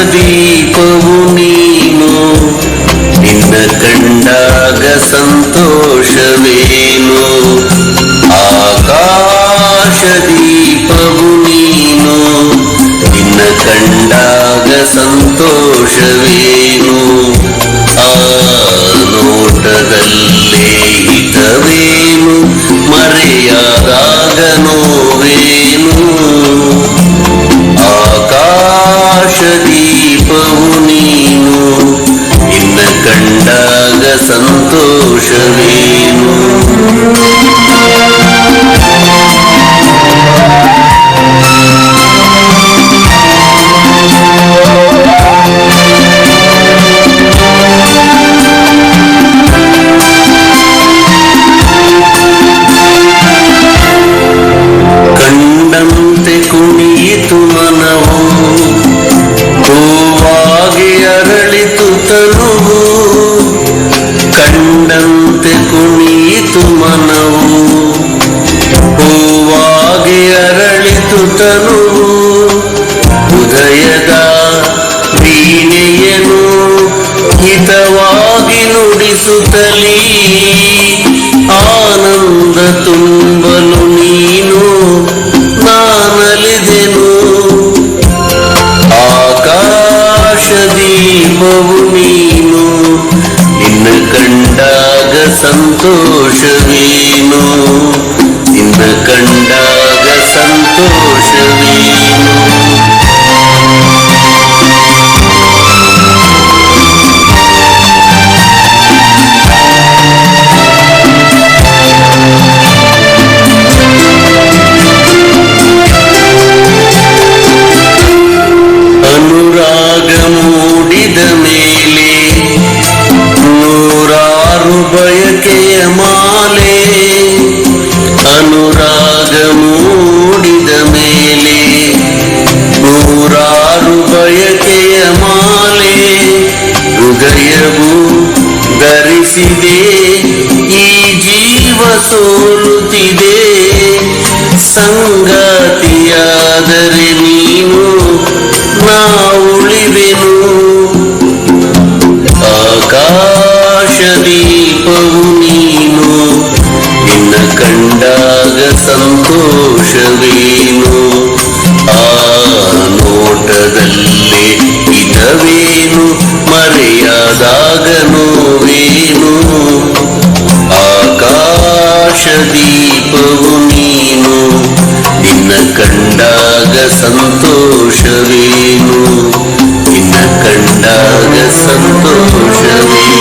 ದೀಪವು ನೀನು. ನಿನ್ನ ಕಂಡಾಗ ಸಂತೋಷವೇನು? ಆಕಾಶ ದೀಪವು ನೀನು. ನಿನ್ನ ಕಂಡಾಗ ಸಂತೋಷವೇನು? ಕಂಡಾಗ ಸಂತೋಷವೇನು ನಿನ್ನ ಕಂಡಾಗ ಧರಿಸಿದೆ ಈ ಜೀವ ಸೋಲುತ್ತಿದೆ. ಸಂಗಾತಿಯಾದರೆ ನೀನು ನಾ ಉಳಿವೆನು ಆಕಾಶ ದೀಪವು ನೀನು, ನಿನ್ನ ಕಂಡಾಗ ಸಂತೋಷವೇನು. ಆ ನೋಟದಲ್ಲೇ ಇದವೇನು ಮರೆಯಾದಾಗ ನೋವೇನು ಆಕಾಶ ದೀಪವು ನೀನು ನಿನ್ನ ಕಂಡಾಗ ಸಂತೋಷವೇನು? ನಿನ್ನ ಕಂಡಾಗ ಸಂತೋಷವೇನು?